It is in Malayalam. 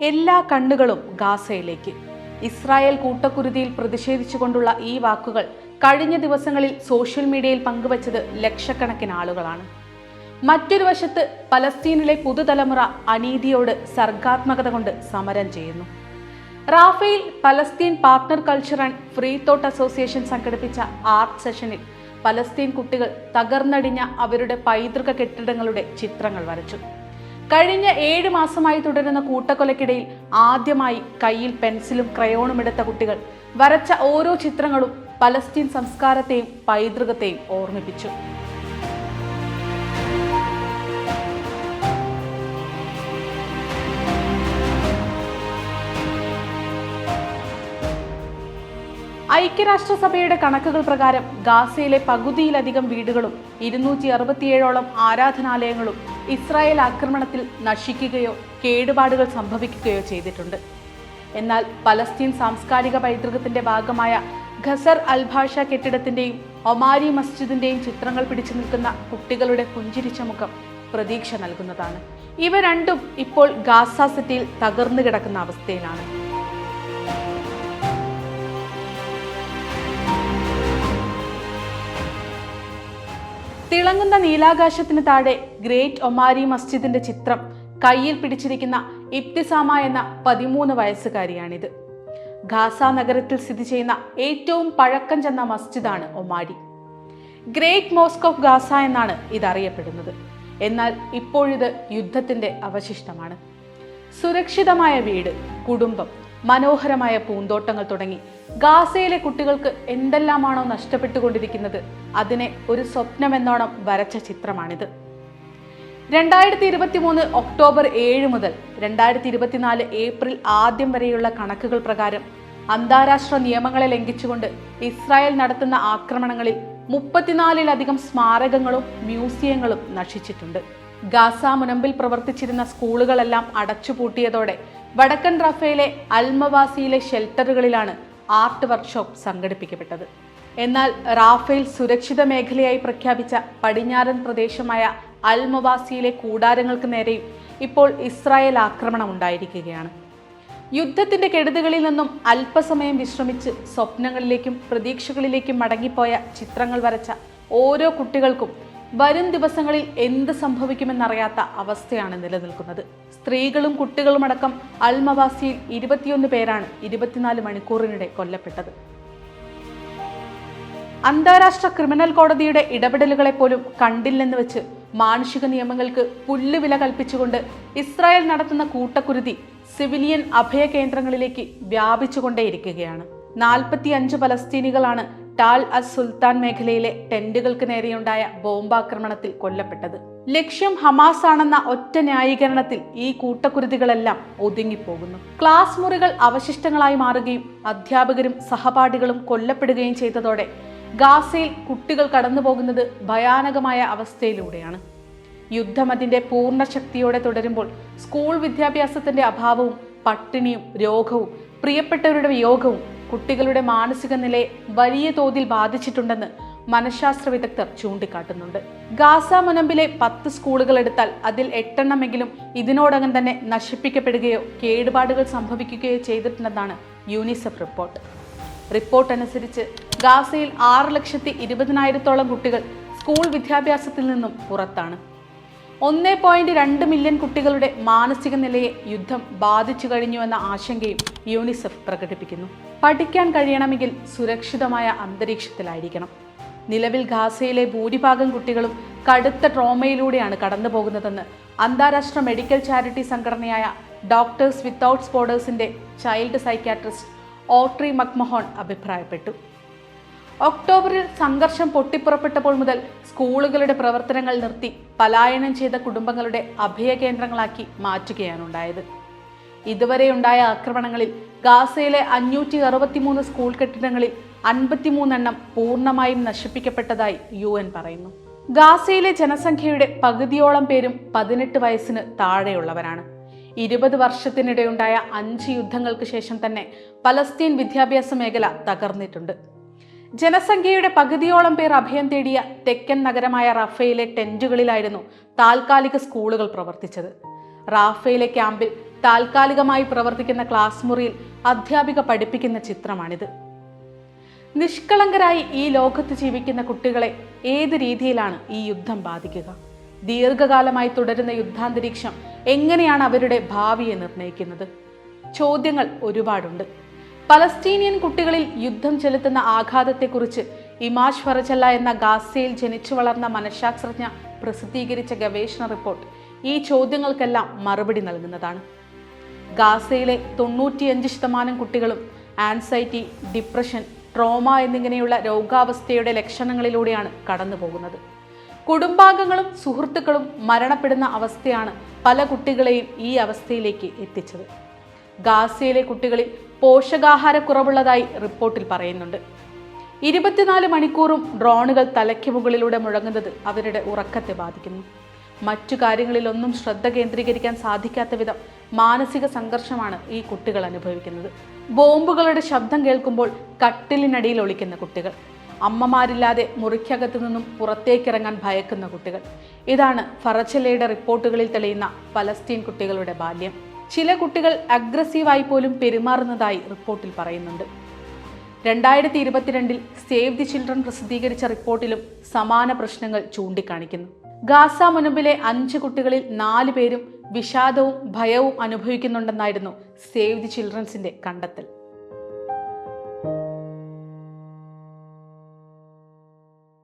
എല്ലാ കണ്ണുകളും ഗാസയിലേക്ക്. ഇസ്രായേൽ കൂട്ടക്കുരുതിയിൽ പ്രതിഷേധിച്ചുകൊണ്ടുള്ള ഈ വാക്കുകൾ കഴിഞ്ഞ ദിവസങ്ങളിൽ സോഷ്യൽ മീഡിയയിൽ പങ്കുവച്ചത് ലക്ഷക്കണക്കിന് ആളുകളാണ്. മറ്റൊരു വശത്ത് പലസ്തീനിലെ പുതുതലമുറ അനീതിയോട് സർഗാത്മകത കൊണ്ട് സമരം ചെയ്യുന്നു. Rafael Palestine partner culture and free thought association സംഘടിപ്പിച്ച ആർട്ട് സെഷനിൽ പലസ്തീൻ കുട്ടികൾ തകർന്നടിഞ്ഞ അവരുടെ പൈതൃക കെട്ടിടങ്ങളുടെ ചിത്രങ്ങൾ വരച്ചു. കഴിഞ്ഞ ഏഴ് മാസമായി തുടരുന്ന കൂട്ടക്കൊലയ്ക്കിടയിൽ ആദ്യമായി കയ്യിൽ പെൻസിലും ക്രയോണും എടുത്ത കുട്ടികൾ വരച്ച ഓരോ ചിത്രങ്ങളും പലസ്തീൻ സംസ്കാരത്തെയും പൈതൃകത്തെയും ഓർമ്മിപ്പിച്ചു. ഐക്യരാഷ്ട്രസഭയുടെ കണക്കുകൾ പ്രകാരം ഗാസയിലെ പകുതിയിലധികം വീടുകളും ഇരുന്നൂറ്റി അറുപത്തിയേഴോളം ആരാധനാലയങ്ങളും ഇസ്രായേൽ ആക്രമണത്തിൽ നശിക്കുകയോ കേടുപാടുകൾ സംഭവിക്കുകയോ ചെയ്തിട്ടുണ്ട്. എന്നാൽ പലസ്തീൻ സാംസ്കാരിക പൈതൃകത്തിന്റെ ഭാഗമായ ഖസർ അൽഭാഷ കെട്ടിടത്തിന്റെയും ഒമാരി മസ്ജിദിന്റെയും ചിത്രങ്ങൾ പിടിച്ചു നിൽക്കുന്ന കുട്ടികളുടെ പുഞ്ചിരിച്ച മുഖം പ്രതീക്ഷ നൽകുന്നതാണ്. ഇവ രണ്ടും ഇപ്പോൾ ഗാസ സിറ്റിയിൽ തകർന്നു കിടക്കുന്ന അവസ്ഥയിലാണ്. തിളങ്ങുന്ന നീലാകാശത്തിന് താഴെ ഗ്രേറ്റ് ഒമാരി മസ്ജിദിന്റെ ചിത്രം കയ്യിൽ പിടിച്ചിരിക്കുന്ന ഇബ്തിസാമ എന്ന പതിമൂന്ന് വയസ്സുകാരിയാണിത്. ഖാസ നഗരത്തിൽ സ്ഥിതി ചെയ്യുന്ന ഏറ്റവും പഴക്കം ചെന്ന മസ്ജിദാണ് Omari. Great mosque of Gaza എന്നാണ് ഇതറിയപ്പെടുന്നത്. എന്നാൽ ഇപ്പോഴിത് യുദ്ധത്തിന്റെ അവശിഷ്ടമാണ്. സുരക്ഷിതമായ വീട് കുടുംബം മനോഹരമായ പൂന്തോട്ടങ്ങൾ തുടങ്ങി ഗാസയിലെ കുട്ടികൾക്ക് എന്തെല്ലാമാണോ നഷ്ടപ്പെട്ടുകൊണ്ടിരിക്കുന്നത്? അതിനെ ഒരു സ്വപ്നമെന്നോണം വരച്ച ചിത്രമാണിത്. രണ്ടായിരത്തി ഇരുപത്തി മൂന്ന് ഒക്ടോബർ ഏഴ് മുതൽ രണ്ടായിരത്തി ഇരുപത്തിനാല് ഏപ്രിൽ ആദ്യം വരെയുള്ള കണക്കുകൾ പ്രകാരം അന്താരാഷ്ട്ര നിയമങ്ങളെ ലംഘിച്ചുകൊണ്ട് ഇസ്രായേൽ നടത്തുന്ന ആക്രമണങ്ങളിൽ മുപ്പത്തിനാലിലധികം സ്മാരകങ്ങളും മ്യൂസിയങ്ങളും നശിച്ചിട്ടുണ്ട്. ഗാസ മുനമ്പിൽ പ്രവർത്തിച്ചിരുന്ന സ്കൂളുകളെല്ലാം അടച്ചുപൂട്ടിയതോടെ വടക്കൻ റഫയിലെ അൽമവാസിയിലെ ഷെൽട്ടറുകളിലാണ് ആർട്ട് വർക്ക്ഷോപ്പ് സംഘടിപ്പിക്കപ്പെട്ടത്. എന്നാൽ റാഫേൽ സുരക്ഷിത മേഖലയായി പ്രഖ്യാപിച്ച പടിഞ്ഞാറൻ പ്രദേശമായ അൽമവാസിയിലെ കൂടാരങ്ങൾക്ക് നേരെയും ഇപ്പോൾ ഇസ്രായേൽ ആക്രമണം ഉണ്ടായിരിക്കുകയാണ്. യുദ്ധത്തിന്റെ കെടുതികളിൽ നിന്നും അല്പസമയം വിശ്രമിച്ച് സ്വപ്നങ്ങളിലേക്കും പ്രതീക്ഷകളിലേക്കും മടങ്ങിപ്പോയ ചിത്രങ്ങൾ വരച്ച ഓരോ കുട്ടികൾക്കും വരും ദിവസങ്ങളിൽ എന്ത് സംഭവിക്കുമെന്നറിയാത്ത അവസ്ഥയാണ് നിലനിൽക്കുന്നത്. സ്ത്രീകളും കുട്ടികളുമടക്കം അൽമവാസിയിൽ ഇരുപത്തിയൊന്ന് പേരാണ് ഇരുപത്തിനാല് മണിക്കൂറിനിടെ കൊല്ലപ്പെട്ടത്. അന്താരാഷ്ട്ര ക്രിമിനൽ കോടതിയുടെ ഇടപെടലുകളെ പോലും കണ്ടില്ലെന്ന് വെച്ച് മാനുഷിക നിയമങ്ങൾക്ക് പുല്ലുവില കൽപ്പിച്ചുകൊണ്ട് ഇസ്രായേൽ നടത്തുന്ന കൂട്ടക്കുരുതി സിവിലിയൻ അഭയ കേന്ദ്രങ്ങളിലേക്ക് വ്യാപിച്ചുകൊണ്ടേയിരിക്കുകയാണ്. നാൽപ്പത്തി അഞ്ച് പലസ്തീനികളാണ് ടാൽ അസ് സുൽത്താൻ മേഖലയിലെ ടെന്റുകൾക്ക് നേരെയുണ്ടായ ബോംബാക്രമണത്തിൽ കൊല്ലപ്പെട്ടത്. ലക്ഷ്യം ഹമാസ് ആണെന്ന ഒറ്റ ന്യായീകരണത്തിൽ ഈ കൂട്ടക്കുരുതികളെല്ലാം ഒതുങ്ങിപ്പോകുന്നു. ക്ലാസ് മുറികൾ അവശിഷ്ടങ്ങളായി മാറുകയും അധ്യാപകരും സഹപാഠികളും കൊല്ലപ്പെടുകയും ചെയ്തതോടെ ഗാസയിൽ കുട്ടികൾ കടന്നുപോകുന്നത് ഭയാനകമായ അവസ്ഥയിലൂടെയാണ്. യുദ്ധം അതിന്റെ പൂർണ ശക്തിയോടെ തുടരുമ്പോൾ സ്കൂൾ വിദ്യാഭ്യാസത്തിന്റെ അഭാവവും പട്ടിണിയും രോഗവും പ്രിയപ്പെട്ടവരുടെ വിയോഗവും കുട്ടികളുടെ മാനസിക നിലയെ വലിയ തോതിൽ ബാധിച്ചിട്ടുണ്ടെന്ന് മനഃശാസ്ത്ര വിദഗ്ധർ ചൂണ്ടിക്കാട്ടുന്നുണ്ട്. ഗാസ മുനമ്പിലെ പത്ത് സ്കൂളുകൾ എടുത്താൽ അതിൽ എട്ടെണ്ണമെങ്കിലും ഇതിനോടകം തന്നെ നശിപ്പിക്കപ്പെടുകയോ കേടുപാടുകൾ സംഭവിക്കുകയോ ചെയ്തിട്ടുണ്ടെന്നാണ് യൂണിസെഫ് റിപ്പോർട്ട്. റിപ്പോർട്ട് അനുസരിച്ച് ഗാസയിൽ ആറ് ലക്ഷത്തി ഇരുപതിനായിരത്തോളം കുട്ടികൾ സ്കൂൾ വിദ്യാഭ്യാസത്തിൽ നിന്നും പുറത്താണ്. ഒന്നേ പോയിന്റ് രണ്ട് മില്യൺ കുട്ടികളുടെ മാനസിക നിലയെ യുദ്ധം ബാധിച്ചു കഴിഞ്ഞുവെന്ന ആശങ്കയും യൂണിസെഫ് പ്രകടിപ്പിക്കുന്നു. പഠിക്കാൻ കഴിയണമെങ്കിൽ സുരക്ഷിതമായ അന്തരീക്ഷത്തിലായിരിക്കണം. നിലവിൽ ഗാസയിലെ ഭൂരിഭാഗം കുട്ടികളും കടുത്ത ട്രോമയിലൂടെയാണ് കടന്നു പോകുന്നതെന്ന് അന്താരാഷ്ട്ര മെഡിക്കൽ ചാരിറ്റി സംഘടനയായ ഡോക്ടേഴ്സ് വിത്തൗട്ട് ബോർഡേഴ്സിന്റെ ചൈൽഡ് സൈക്യാട്രിസ്റ്റ് ഓട്രി മക്മഹോൺ അഭിപ്രായപ്പെട്ടു. ഒക്ടോബറിൽ സംഘർഷം പൊട്ടിപ്പുറപ്പെട്ടപ്പോൾ മുതൽ സ്കൂളുകളുടെ പ്രവർത്തനങ്ങൾ നിർത്തി പലായനം ചെയ്ത കുടുംബങ്ങളുടെ അഭയകേന്ദ്രങ്ങളാക്കി മാറ്റുകയാണുണ്ടായത്. ഇതുവരെയുണ്ടായ ആക്രമണങ്ങളിൽ ഗാസയിലെ അഞ്ഞൂറ്റി അറുപത്തിമൂന്ന് സ്കൂൾ കെട്ടിടങ്ങളിൽ അൻപത്തിമൂന്നെണ്ണം പൂർണമായും നശിപ്പിക്കപ്പെട്ടതായി യു എൻ പറയുന്നു. ഗാസയിലെ ജനസംഖ്യയുടെ പകുതിയോളം പേരും പതിനെട്ട് വയസ്സിന് താഴെയുള്ളവരാണ്. ഇരുപത് വർഷത്തിനിടെയുണ്ടായ അഞ്ച് യുദ്ധങ്ങൾക്ക് ശേഷം തന്നെ പലസ്തീൻ വിദ്യാഭ്യാസ മേഖല തകർന്നിട്ടുണ്ട്. ജനസംഖ്യയുടെ പകുതിയോളം പേർ അഭയം തേടിയ തെക്കൻ നഗരമായ റഫയിലെ ടെന്റുകളിലായിരുന്നു താൽക്കാലിക സ്കൂളുകൾ പ്രവർത്തിച്ചത്. റാഫയിലെ ക്യാമ്പിൽ താൽക്കാലികമായി പ്രവർത്തിക്കുന്ന ക്ലാസ് മുറിയിൽ അധ്യാപിക പഠിപ്പിക്കുന്ന ചിത്രമാണിത്. നിഷ്കളങ്കരായി ഈ ലോകത്ത് ജീവിക്കുന്ന കുട്ടികളെ ഏത് രീതിയിലാണ് ഈ യുദ്ധം ബാധിക്കുക? ദീർഘകാലമായി തുടരുന്ന യുദ്ധാന്തരീക്ഷം എങ്ങനെയാണ് അവരുടെ ഭാവിയെ നിർണയിക്കുന്നത്? ചോദ്യങ്ങൾ ഒരുപാടുണ്ട്. പലസ്തീനിയൻ കുട്ടികളിൽ യുദ്ധം ചെലുത്തുന്ന ആഘാതത്തെക്കുറിച്ച് ഇമാഷ് ഫറജല്ല എന്ന ഗാസയിൽ ജനിച്ചു വളർന്ന മനഃശാസ്ത്രജ്ഞ പ്രസിദ്ധീകരിച്ച ഗവേഷണ റിപ്പോർട്ട് ഈ ചോദ്യങ്ങൾക്കെല്ലാം മറുപടി നൽകുന്നതാണ്. ഗാസയിലെ തൊണ്ണൂറ്റിയഞ്ച് ശതമാനം കുട്ടികളും ആൻസൈറ്റി ഡിപ്രഷൻ ട്രോമ എന്നിങ്ങനെയുള്ള രോഗാവസ്ഥയുടെ ലക്ഷണങ്ങളിലൂടെയാണ് കടന്നു പോകുന്നത് കുടുംബാംഗങ്ങളും സുഹൃത്തുക്കളും മരണപ്പെടുന്ന അവസ്ഥയാണ് പല കുട്ടികളെയും ഈ അവസ്ഥയിലേക്ക് എത്തിച്ചത്. ഗാസയിലെ കുട്ടികളിൽ പോഷകാഹാരക്കുറവുള്ളതായി റിപ്പോർട്ടിൽ പറയുന്നുണ്ട്. ഇരുപത്തിനാല് മണിക്കൂറും ഡ്രോണുകൾ തലയ്ക്ക് മുകളിലൂടെ മുഴങ്ങുന്നത് അവരുടെ ഉറക്കത്തെ ബാധിക്കുന്നു. മറ്റു കാര്യങ്ങളിലൊന്നും ശ്രദ്ധ കേന്ദ്രീകരിക്കാൻ സാധിക്കാത്ത വിധം മാനസിക സംഘർഷമാണ് ഈ കുട്ടികൾ അനുഭവിക്കുന്നത്. ബോംബുകളുടെ ശബ്ദം കേൾക്കുമ്പോൾ കട്ടിലിനടിയിൽ ഒളിക്കുന്ന കുട്ടികൾ. അമ്മമാരില്ലാതെ മുറിക്കകത്തു നിന്നും പുറത്തേക്കിറങ്ങാൻ ഭയക്കുന്ന കുട്ടികൾ. ഇതാണ് ഫറച്ചലയുടെ റിപ്പോർട്ടുകളിൽ തെളിയുന്ന പലസ്തീൻ കുട്ടികളുടെ ബാല്യം. ചില കുട്ടികൾ അഗ്രസീവായി പോലും പെരുമാറുന്നതായി റിപ്പോർട്ടിൽ പറയുന്നുണ്ട്. രണ്ടായിരത്തി ഇരുപത്തിരണ്ടിൽ സേവ് ദി ചിൽഡ്രൻ പ്രസിദ്ധീകരിച്ച റിപ്പോർട്ടിലും സമാന പ്രശ്നങ്ങൾ ചൂണ്ടിക്കാണിക്കുന്നു. ഗാസ മുനമ്പിലെ അഞ്ച് കുട്ടികളിൽ നാല് പേരും വിഷാദവും ഭയവും അനുഭവിക്കുന്നുണ്ടെന്നായിരുന്നു സേവ് ദി ചിൽഡ്രൻസിന്റെ കണ്ടെത്തൽ.